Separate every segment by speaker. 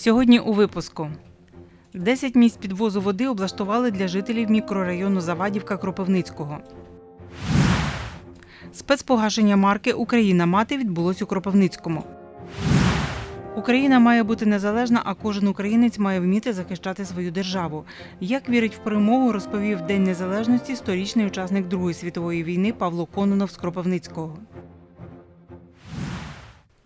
Speaker 1: Сьогодні у випуску. 10 місць підвозу води облаштували для жителів мікрорайону Завадівка Кропивницького. Спецпогашення марки Україна мати відбулось у Кропивницькому. Україна має бути незалежна, а кожен українець має вміти захищати свою державу. Як вірить в перемогу, розповів День Незалежності сторічний учасник Другої світової війни Павло Кононов з Кропивницького.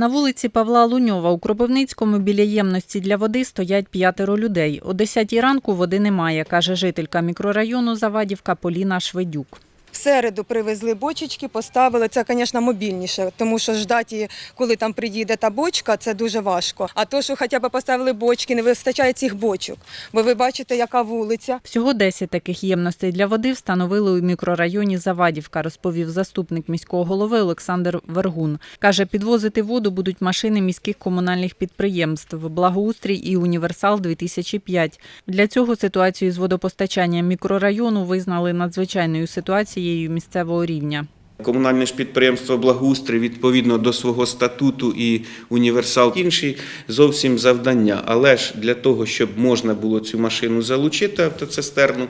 Speaker 2: На вулиці Павла Луньова у Кропивницькому біля ємності для води стоять п'ятеро людей. О 10 ранку води немає, каже жителька мікрорайону Завадівка Поліна Шведюк.
Speaker 3: В середу привезли бочечки, поставили. Це, звісно, мобільніше, тому що ждати, коли там приїде та бочка, це дуже важко. А то, що хоча б поставили бочки, не вистачає цих бочок. Бо ви бачите, яка вулиця.
Speaker 2: Всього 10 таких ємностей для води встановили у мікрорайоні Завадівка, розповів заступник міського голови Олександр Вергун. Каже, підвозити воду будуть машини міських комунальних підприємств Благоустрій і Універсал 2005 Для цього ситуацію з водопостачанням мікрорайону визнали надзвичайною ситуацією місцевого рівня.
Speaker 4: Комунальне ж підприємство Благоустрій відповідно до свого статуту і універсал інші зовсім завдання. Але ж для того, щоб можна було цю машину залучити, автоцистерну,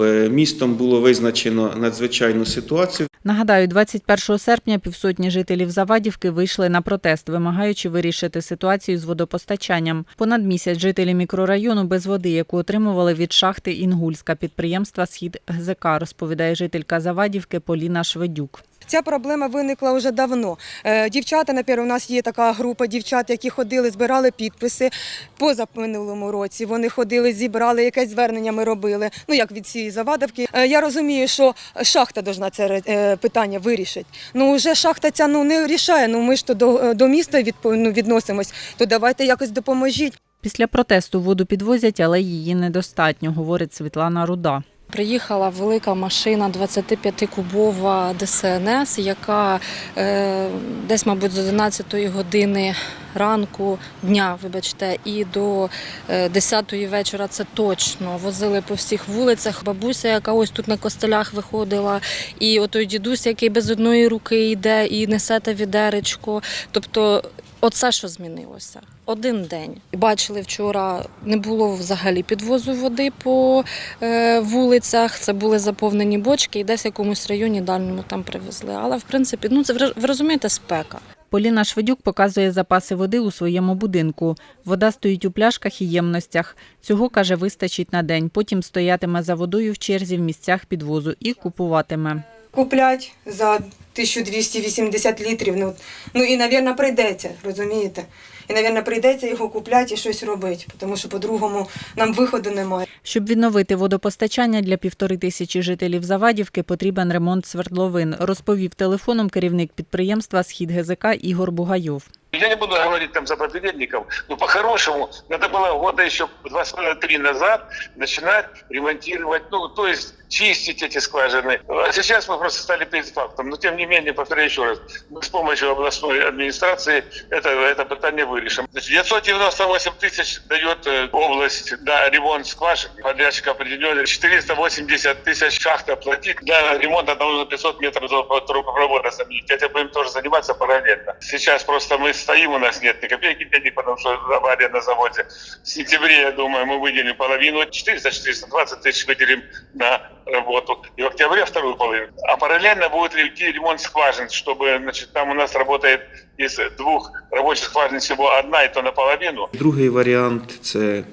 Speaker 4: е, містом було визначено надзвичайну ситуацію.
Speaker 2: Нагадаю, 21 серпня півсотні жителів Завадівки вийшли на протест, вимагаючи вирішити ситуацію з водопостачанням. Понад місяць жителі мікрорайону без води, яку отримували від шахти Інгульська підприємства Схід ГЗК, розповідає жителька Завадівки Поліна Шведюк.
Speaker 3: Ця проблема виникла вже давно. Е, Дівчата, наприклад, у нас є така група дівчат, які ходили, збирали підписи поза минулому році. Вони ходили, зібрали якесь звернення. Ми робили. Ну як від цієї завадовки. Е, Я розумію, що шахта должна це е, питання вирішити. Ну вже шахта ця ну не рішає. Ну ми ж то до, до міста відпо- ну, відносимось. То давайте якось допоможіть.
Speaker 2: Після протесту воду підвозять, але її недостатньо, говорить Світлана Руда.
Speaker 5: Приїхала велика машина 25-кубова ДСНС, яка е, десь, мабуть, з 11 години ранку, дня, вибачте, і до е, 10 вечора це точно. Возили по всіх вулицях. Бабуся, яка ось тут на костелях виходила, і отой дідусь, який без одної руки йде і несе те відеречко. Тобто, оце що змінилося. Один день. Бачили вчора, не було взагалі підвозу води по е, вулицях. Це були заповнені бочки, і десь в якомусь районі дальньому там привезли. Але в принципі, ну це ви розумієте, спека.
Speaker 2: Поліна Шведюк показує запаси води у своєму будинку. Вода стоїть у пляшках і ємностях. Цього, каже, вистачить на день. Потім стоятиме за водою в черзі в місцях підвозу і купуватиме.
Speaker 3: Куплять за 1280 літрів. Ну, ну і, мабуть, прийдеться, розумієте? І, мабуть, прийдеться його купляти і щось робити, тому що по-другому нам виходу немає.
Speaker 2: Щоб відновити водопостачання для півтори тисячі жителів Завадівки, потрібен ремонт свердловин, розповів телефоном керівник підприємства Схід ГЗК Ігор Бугайов.
Speaker 6: Я не буду говорить там за проповедников, но по-хорошему надо было года еще два с половиной, три назад начинать ремонтировать, ну, то есть чистить эти скважины. А сейчас мы просто стали перед фактом. Но тем не менее, повторяю еще раз, мы с помощью областной администрации это, это питание вырежем. Значит, 998 тысяч дает э, область на ремонт скважин. Подрядчик определенный. 480 тысяч шахта платит. Для ремонта нам нужно 500 метров трубопровода заменить. Этим будем тоже заниматься параллельно. Сейчас просто мы стоим, у нас нет ни копейки денег, потому что авария на заводе. В сентябре, я думаю, мы выделим половину. 400-420 тысяч выделим на работу. И в октябре вторую половину. А параллельно будет идти ремонт скважин, чтобы, значит, там у нас работает из двух рабочих скважин всего одна, и то наполовину.
Speaker 4: Другий варіант це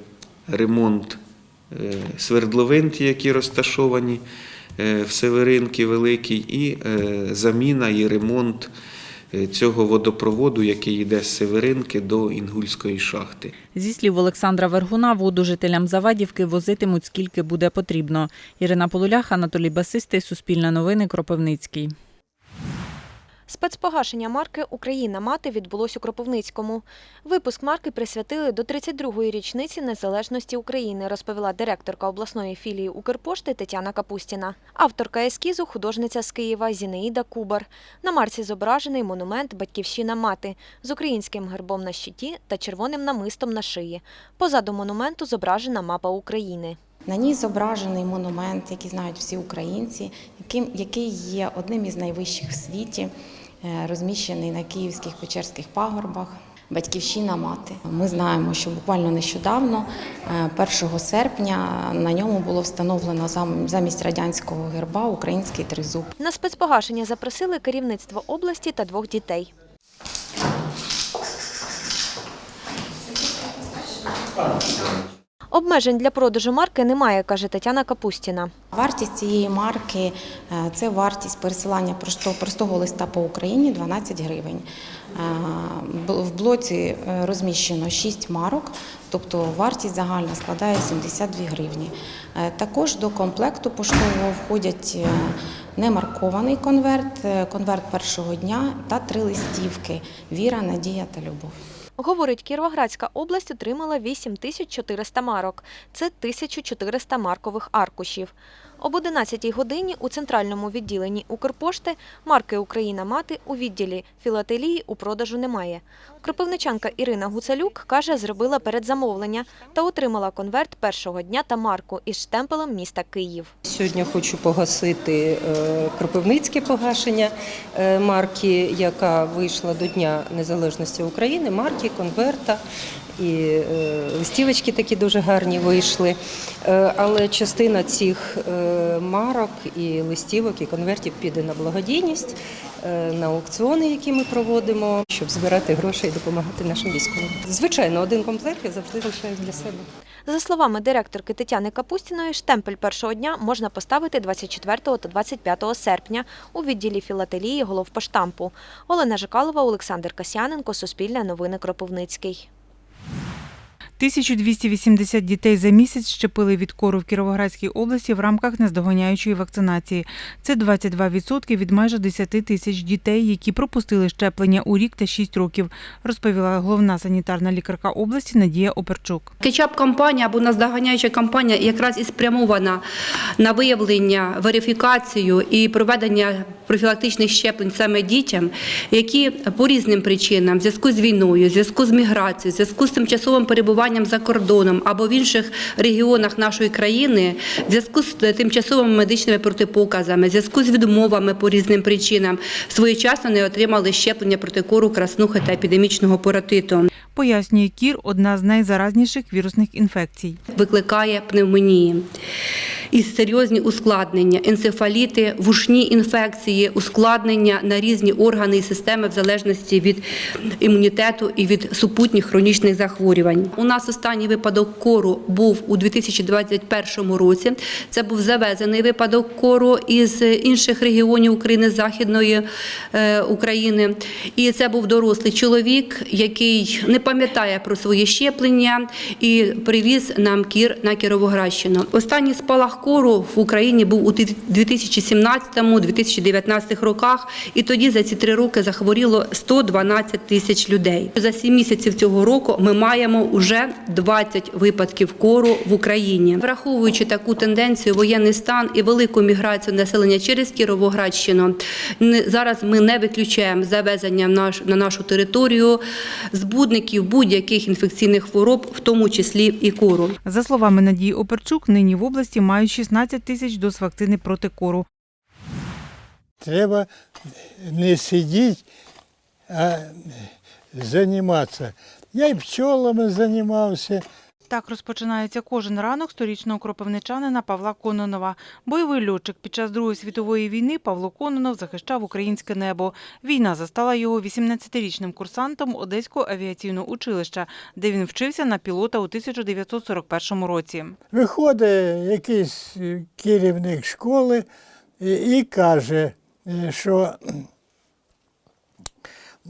Speaker 4: ремонт е, свердловин, які розташовані е, в Северинки Великій, і е, заміна і ремонт цього водопроводу, який йде з Северинки до Інгульської шахти.
Speaker 2: Зі слів Олександра Вергуна, воду жителям Завадівки возитимуть скільки буде потрібно. Ірина Полулях, Анатолій Басистий, Суспільне новини, Кропивницький.
Speaker 7: Спецпогашення марки Україна мати відбулось у Кропивницькому. Випуск марки присвятили до 32-ї річниці незалежності України, розповіла директорка обласної філії Укрпошти Тетяна Капустіна. Авторка ескізу художниця з Києва Зінеїда Кубар. На марці зображений монумент Батьківщина мати з українським гербом на щиті та червоним намистом на шиї. Позаду монументу зображена мапа України.
Speaker 8: На ній зображений монумент, який знають всі українці, який є одним із найвищих в світі, е, розміщений на Київських Печерських пагорбах. Батьківщина мати. Ми знаємо, що буквально нещодавно, е, 1 серпня, на ньому було встановлено зам- замість радянського герба український тризуб.
Speaker 7: На спецпогашення запросили керівництво області та двох дітей. Обмежень для продажу марки немає, каже Тетяна Капустіна.
Speaker 8: Вартість цієї марки е, це вартість пересилання простого, листа по Україні 12 гривень. Е, В блоці е, розміщено 6 марок, тобто вартість загальна складає 72 гривні. Також до комплекту поштового входять немаркований конверт, конверт першого дня та три листівки Віра, Надія та Любов.
Speaker 7: Говорить, Кіровоградська область отримала 8400 марок. Це 1400 маркових аркушів. Об 11 годині у центральному відділенні Укрпошти марки Україна мати у відділі філателії у продажу немає. Кропивничанка Ірина Гуцалюк каже, зробила передзамовлення та отримала конверт першого дня та марку із штемпелем міста Київ.
Speaker 9: Сьогодні хочу погасити е, кропивницьке погашення е, марки, яка вийшла до Дня Незалежності України, марки, конверта. І е, листівочки такі дуже гарні вийшли. Е, але частина цих е, марок і листівок і конвертів піде на благодійність, на аукціони, які ми проводимо, щоб збирати гроші і допомагати нашим військовим. Звичайно, один комплект я завжди лишаю для себе.
Speaker 7: За словами директорки Тетяни Капустіної, штемпель першого дня можна поставити 24 та 25 серпня у відділі філателії головпоштампу. Олена Жикалова, Олександр Касяненко, Суспільне новини Кропивницький.
Speaker 1: 1280 дітей за місяць щепили від кору в Кіровоградській області в рамках наздоганяючої вакцинації. Це 22% від майже 10 тисяч дітей, які пропустили щеплення у рік та 6 років, розповіла головна санітарна лікарка області Надія Оперчук.
Speaker 10: Кетчап-кампанія або наздоганяюча кампанія якраз і спрямована на виявлення, верифікацію і проведення профілактичних щеплень саме дітям, які по різним причинам, в зв'язку з війною, в зв'язку з міграцією, в зв'язку з тимчасовим перебуванням за кордоном або в інших регіонах нашої країни, в зв'язку з тимчасовими медичними протипоказами, в зв'язку з відмовами по різним причинам, своєчасно не отримали щеплення проти кору, краснухи та епідемічного паротиту.
Speaker 1: Пояснює кір одна з найзаразніших вірусних інфекцій.
Speaker 10: викликає пневмонії. І серйозні ускладнення, енцефаліти, вушні інфекції, ускладнення на різні органи і системи в залежності від імунітету і від супутніх хронічних захворювань. Нас останній випадок кору був у 2021 році. Це був завезений випадок кору із інших регіонів України, Західної е, України. І це був дорослий чоловік, який не пам'ятає про своє щеплення і привіз нам кір на Кіровоградщину. Останній спалах кору в Україні був у 2017-2019 роках, і тоді за ці три роки захворіло 112 тисяч людей. За сім місяців цього року ми маємо вже 20 випадків кору в Україні. Враховуючи таку тенденцію, воєнний стан і велику міграцію населення через Кіровоградщину, зараз ми не виключаємо завезення наш, на нашу територію збудників будь-яких інфекційних хвороб, в тому числі і кору.
Speaker 1: За словами Надії Оперчук, нині в області мають 16 тисяч доз вакцини проти кору.
Speaker 11: Треба не сидіти, а займатися. Я і пчолами займався.
Speaker 1: Так розпочинається кожен ранок сторічного кропивничанина Павла Кононова. Бойовий льотчик під час Другої світової війни Павло Кононов захищав українське небо. Війна застала його 18-річним курсантом Одеського авіаційного училища, де він вчився на пілота у 1941 році.
Speaker 11: Виходить якийсь керівник школи і, і каже, е, що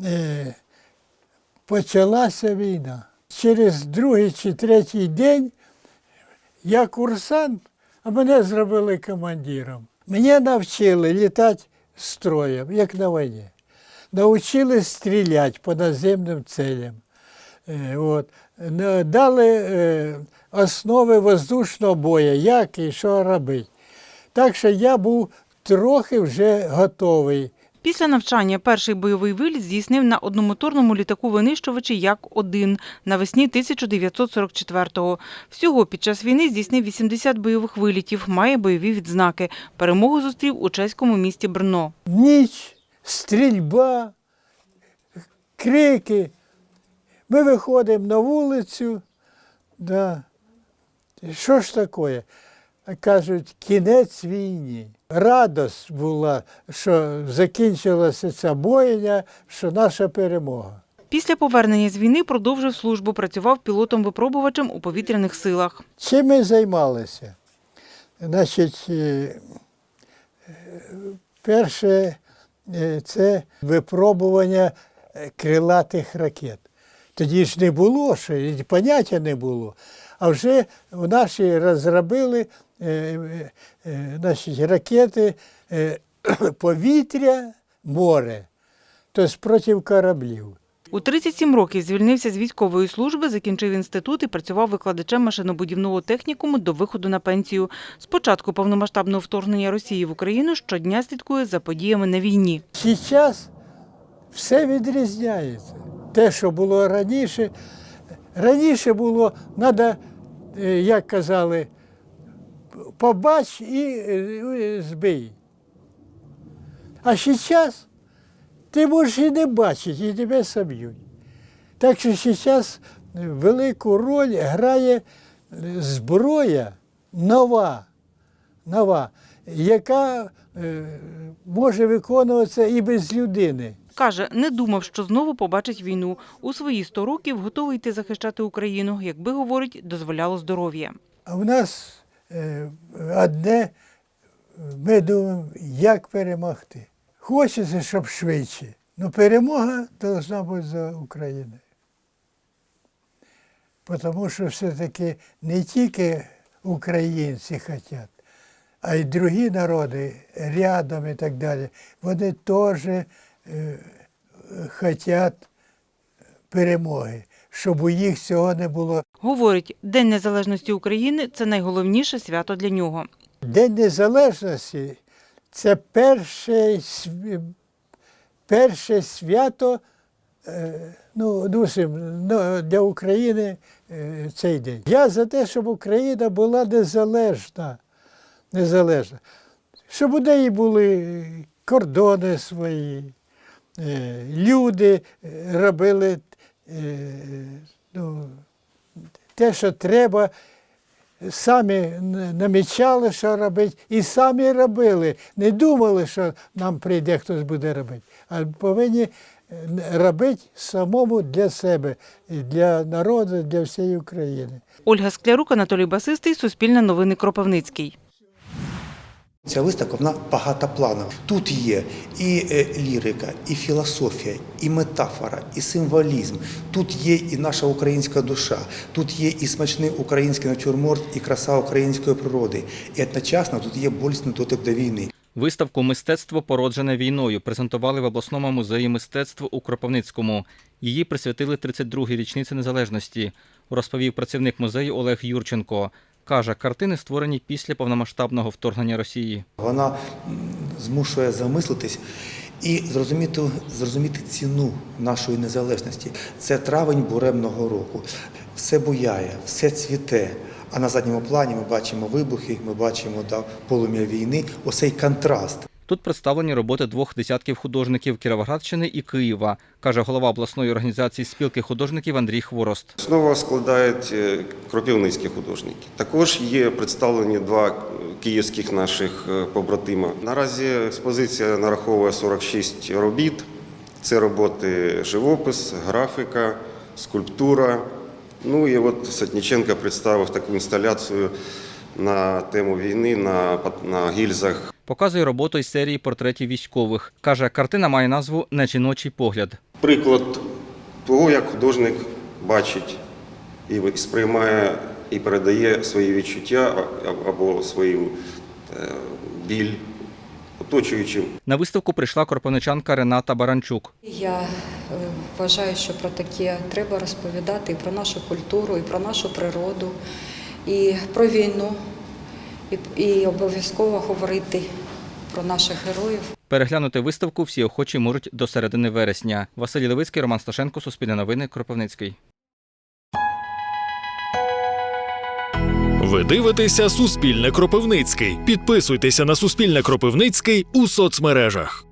Speaker 11: е, почалася війна. Через другий чи третій день я курсант, а мене зробили командиром. Мене навчили літати строєм, як на війні. Навчили стріляти по наземним целям. Е, От. Дали е, основи воздушного бою, як і що робити. Так що я був трохи вже готовий.
Speaker 1: Після навчання перший бойовий виліт здійснив на одномоторному літаку винищувачі Як-1 навесні 1944-го. Всього під час війни здійснив 80 бойових вилітів, має бойові відзнаки. Перемогу зустрів у чеському місті Брно.
Speaker 11: Ніч, стрільба, крики. Ми виходимо на вулицю, да. що ж таке? Кажуть, кінець війні. Радость була, що закінчилася ця бойня, що наша перемога.
Speaker 1: Після повернення з війни продовжив службу, працював пілотом-випробувачем у повітряних силах.
Speaker 11: Чим ми займалися? Значить, е, перше е, це випробування е, крилатих ракет. Тоді ж не було, і поняття не було. А вже в наші розробили значить, ракети е, повітря, море, тобто проти кораблів.
Speaker 1: У 37 років звільнився з військової служби, закінчив інститут і працював викладачем машинобудівного технікуму до виходу на пенсію. З початку повномасштабного вторгнення Росії в Україну щодня слідкує за подіями на війні.
Speaker 11: Зараз все відрізняється. Те, що було раніше, раніше було, треба, як казали, побач і е, збий. А зараз ти можеш і не бачити, і тебе соб'ють. Так що зараз велику роль грає зброя нова, нова, яка е, може виконуватися і без людини.
Speaker 1: Каже, не думав, що знову побачить війну. У свої 100 років готовий йти захищати Україну, якби, говорить, дозволяло здоров'я.
Speaker 11: А в нас одне, ми думаємо, як перемогти. Хочеться, щоб швидше. але перемога повинна бути за Україною. Тому що все-таки не тільки українці хочуть, а й другі народи рядом і так далі. Вони теж е, хочуть перемоги, щоб у їх цього не було.
Speaker 1: Говорить, День Незалежності України – це найголовніше свято для нього.
Speaker 11: День Незалежності це перше, перше свято е, ну, ну, для України е, цей день. Я за те, щоб Україна була незалежна. незалежна. Щоб у неї були кордони свої, е, люди робили ну, те, що треба, самі намічали, що робити, і самі робили. Не думали, що нам прийде хтось буде робити, а повинні е, робити самому для себе, для народу, для всієї України.
Speaker 1: Ольга Склярук, Анатолій Басистий, Суспільне новини Кропивницький.
Speaker 12: Ця виставка вона багатопланова. Тут є і е, лірика, і філософія, і метафора, і символізм. Тут є і наша українська душа, тут є і смачний український натюрморт, і краса української природи. І одночасно тут є болісний дотик до війни.
Speaker 13: Виставку Мистецтво породжене війною презентували в обласному музеї мистецтв у Кропивницькому. Її присвятили 32-й річниці незалежності, розповів працівник музею Олег Юрченко. Каже, картини створені після повномасштабного вторгнення Росії.
Speaker 12: Вона змушує замислитись і зрозуміти, зрозуміти ціну нашої незалежності. Це травень буремного року. Все буяє, все цвіте. А на задньому плані ми бачимо вибухи, ми бачимо да, полум'я війни. Оцей контраст.
Speaker 13: Тут представлені роботи двох десятків художників Кіровоградщини і Києва, каже голова обласної організації спілки художників Андрій Хворост.
Speaker 14: Основу складають е, кропивницькі художники. Також є представлені два київських наших е, побратима. Наразі експозиція нараховує 46 робіт. Це роботи живопис, графіка, скульптура. Ну і от Сатніченко представив таку інсталяцію на тему війни на, на гільзах
Speaker 13: Показує роботу із серії портретів військових. Каже, картина має назву Нечіночий погляд.
Speaker 14: приклад того, як художник бачить і сприймає і передає свої відчуття або свою е, біль оточуючим.
Speaker 13: На виставку прийшла кропивничанка Рената Баранчук.
Speaker 5: Я е, вважаю, що про таке треба розповідати і про нашу культуру, і про нашу природу, і про війну, і, і обов'язково говорити про наших героїв.
Speaker 13: Переглянути виставку всі охочі можуть до середини вересня. Василь Левицький, Роман Сташенко, Суспільне новини, Кропивницький.
Speaker 15: Ви дивитеся Суспільне Кропивницький. Підписуйтеся на Суспільне Кропивницький у соцмережах.